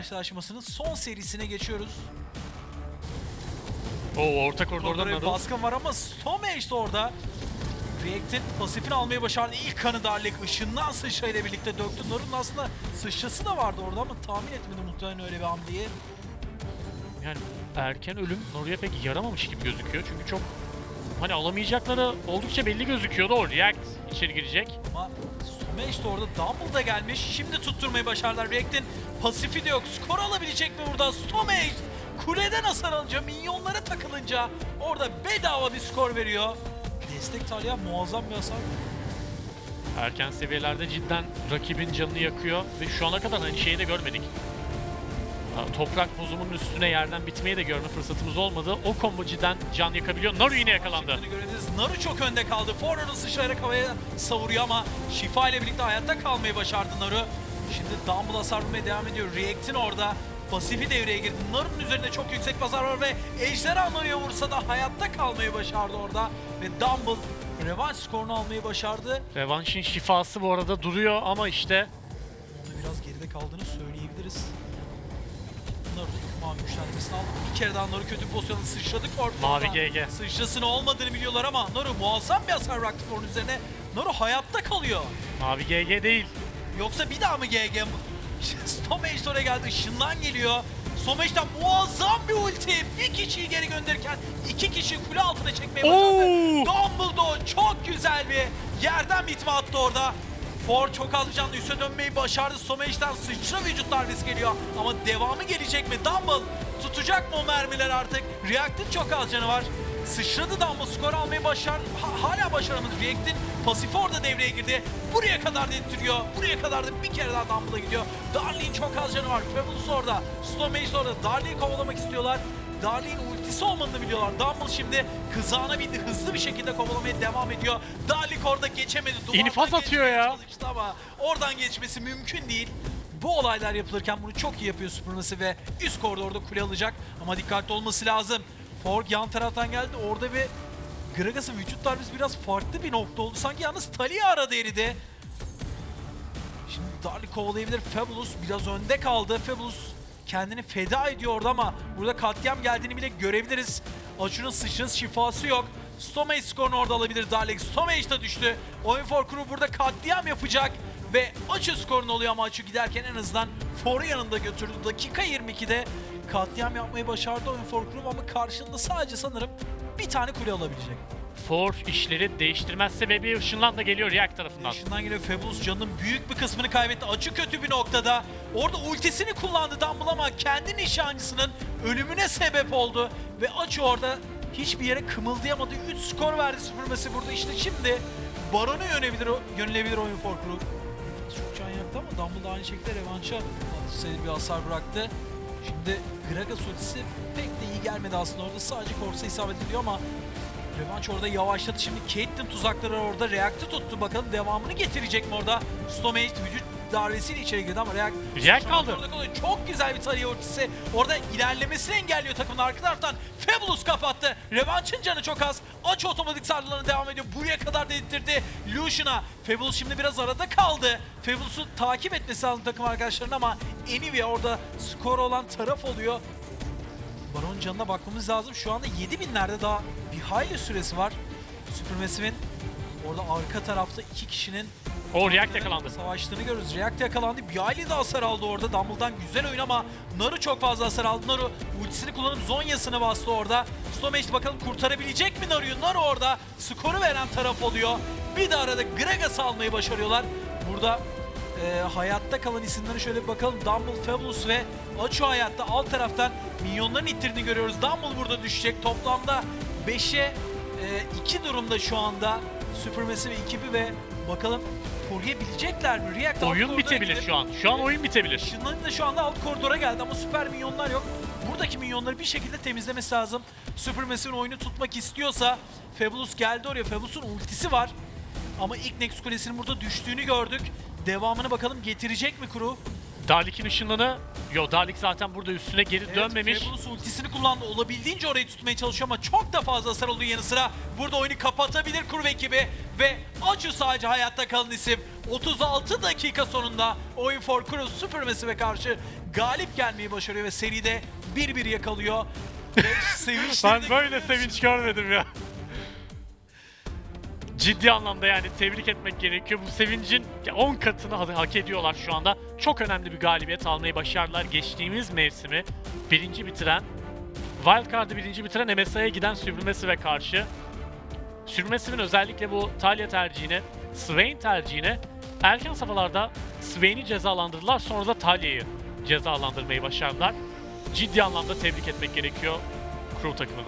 karşılaşmasının son serisine geçiyoruz. Oo orta koridordan Orada bir Naru. baskın var ama Stomage de orada. React'in pasifini almayı başardı. İlk kanı Darlik ışından sıçrayla birlikte döktü. Narun aslında sıçrası da vardı orada ama tahmin etmedi muhtemelen öyle bir hamleyi. Yani erken ölüm Naru'ya pek yaramamış gibi gözüküyor. Çünkü çok hani alamayacakları oldukça belli gözüküyordu. O React içeri girecek. Ama Stomage de orada Dumble da gelmiş. Şimdi tutturmayı başardılar. React'in pasifi de yok. Skor alabilecek mi burada? Stomage kuleden hasar alınca, minyonlara takılınca orada bedava bir skor veriyor. Destek Talya muazzam bir hasar. Erken seviyelerde cidden rakibin canını yakıyor ve şu ana kadar hani şeyi de görmedik. Toprak bozumunun üstüne yerden bitmeyi de görme fırsatımız olmadı. O combo cidden can yakabiliyor. Naru yine yakalandı. Naru çok önde kaldı. Forrer'ı sıçrayarak havaya savuruyor ama Şifa ile birlikte hayatta kalmayı başardı Naru. Şimdi Dumble hasar vurmaya devam ediyor. React'in orada pasifi devreye girdi. Naru'nun üzerinde çok yüksek hasar var ve Ejderha Naru'ya vursa da hayatta kalmayı başardı orada. Ve Dumble revanş skorunu almayı başardı. Revanş'ın şifası bu arada duruyor ama işte Onda biraz geride kaldığını söyleyebiliriz. Naru mavi güçlendirmesini aldı. Bir kere daha Naru kötü pozisyonda sıçradı korktu. Mavi. GG. Sıçrasının olmadığını biliyorlar ama Naru muazzam bir hasar bıraktı For'un üzerine. Naru hayatta kalıyor. Mavi GG değil. Yoksa bir daha mı GG? Stomage oraya geldi. Işından geliyor. Stomage'den muazzam bir ulti. Bir kişiyi geri gönderirken iki kişi kule altına çekmeye başardı. Oo! Dumbledore çok güzel bir yerden bitme attı orada. For çok az canlı üste dönmeyi başardı. Stomage'den sıçra vücut darbesi geliyor. Ama devamı gelecek mi? Dumble tutacak mı o mermiler artık? React'in çok az canı var. Sıçradı Dumble skor almayı başar ha- hala başaramadı. React'in pasifi orada devreye girdi. Buraya kadar da ittiriyor. Buraya kadar da bir kere daha Dumble'a gidiyor. Darlin çok az canı var. Fabulous orada. Stomage orada. Darlin'i kovalamak istiyorlar. Darlin'in ultisi olmadığını biliyorlar. Dumble şimdi kızağına bindi. Hızlı bir şekilde kovalamaya devam ediyor. Darlik orada geçemedi. Duvardan İnfaz atıyor ya. çalıştı ama oradan geçmesi mümkün değil. Bu olaylar yapılırken bunu çok iyi yapıyor Supremacy ve üst koridorda kule alacak. Ama dikkatli olması lazım. Fork yan taraftan geldi. Orada bir Gragas'ın vücut darbesi biraz farklı bir nokta oldu. Sanki yalnız Talia arada eridi. Şimdi Darly kovalayabilir. Fabulous biraz önde kaldı. Fabulous kendini feda ediyor orada ama burada katliam geldiğini bile görebiliriz. Açu'nun sıçrası şifası yok. Stomage skorunu orada alabilir Darlik. Stomage da düştü. Oyun for Crew burada katliam yapacak. Ve Açu skorunu oluyor ama Açu giderken en azından For'u yanında götürdü. Dakika 22'de katliam yapmayı başardı Oyun for Crew ama karşılığında sadece sanırım bir tane kule alabilecek. For işleri değiştirmezse ve bir ışınlan da geliyor React tarafından. Yaşından geliyor Fabulous canının büyük bir kısmını kaybetti. Açı kötü bir noktada. Orada ultisini kullandı Dumble ama kendi nişancısının ölümüne sebep oldu. Ve Açı orada hiçbir yere kımıldayamadı. 3 skor verdi süpürmesi burada. İşte şimdi Baron'a yönelebilir, yönelebilir oyun for Crew. Çok can yaktı ama Dumble aynı şekilde revanşa sayılı bir hasar bıraktı. Şimdi Gragas ultisi pek de iyi gelmedi aslında orada. Sadece Korsa isabet ediyor ama Revanş orada yavaşladı. Şimdi Caitlyn tuzakları orada. React'ı tuttu. Bakalım devamını getirecek mi orada? Stomage vücut darbesiyle içeri girdi ama React... React kaldı. Çok güzel bir tarih ultisi. Orada ilerlemesini engelliyor takımın arka taraftan. Fabulous kapattı. Revanch'ın canı çok az. Aç otomatik saldırılarına devam ediyor. Buraya kadar da ittirdi. Lucian'a. Fabulous şimdi biraz arada kaldı. Fabulous'u takip etmesi lazım takım arkadaşlarının ama Anivia orada skor olan taraf oluyor. Baron canına bakmamız lazım. Şu anda 7000'lerde daha bir hayli süresi var. Supermassive'in orada arka tarafta iki kişinin O React yakalandı. savaştığını görürüz. React yakalandı. Bir hayli de hasar aldı orada. Dumble'dan güzel oyun ama Naru çok fazla hasar aldı. Naru ultisini kullanıp Zonya'sını bastı orada. Stomage bakalım kurtarabilecek mi Naru'yu? Naru orada skoru veren taraf oluyor. Bir de arada Gragas'ı almayı başarıyorlar. Burada e, hayatta kalan isimleri şöyle bir bakalım. Dumble, Fabulous ve Achu hayatta. Alt taraftan minyonların ittirdiğini görüyoruz. Dumble burada düşecek. Toplamda 5'e 2 durumda şu anda Supermassive ekibi ve bakalım koruyabilecekler mi? React Oyun bitebilir gidip- şu an. Şu an oyun bitebilir. Işınların da şu anda alt koridora geldi ama süper minyonlar yok. Buradaki minyonları bir şekilde temizlemesi lazım. Supermassive'in oyunu tutmak istiyorsa Fabulous geldi oraya. Fabulous'un ultisi var. Ama ilk Nex Kulesi'nin burada düştüğünü gördük. Devamını bakalım getirecek mi kuru? Dalik'in ışınlanı Yo Dalik zaten burada üstüne geri Evet, dönmemiş. Fabulous ultisini kullandı. Olabildiğince orayı tutmaya çalışıyor ama çok da fazla hasar olduğu yanı sıra burada oyunu kapatabilir Kurve ekibi ve acı sadece hayatta kalan isim 36 dakika sonunda Oyun for Cruz Supermassive'e karşı galip gelmeyi başarıyor ve seride 1-1 yakalıyor. Ve Ben böyle görüyoruz. sevinç görmedim ya. Ciddi anlamda yani tebrik etmek gerekiyor. Bu sevincin 10 katını ha- hak ediyorlar şu anda. Çok önemli bir galibiyet almayı başardılar. Geçtiğimiz mevsimi birinci bitiren, Wildcard'ı birinci bitiren MSI'ye giden Supermassive'e karşı Supermassive'in özellikle bu Talia tercihine, Swain tercihine erken safhalarda Swain'i cezalandırdılar. Sonra da Talia'yı cezalandırmayı başardılar. Ciddi anlamda tebrik etmek gerekiyor Crew takımını.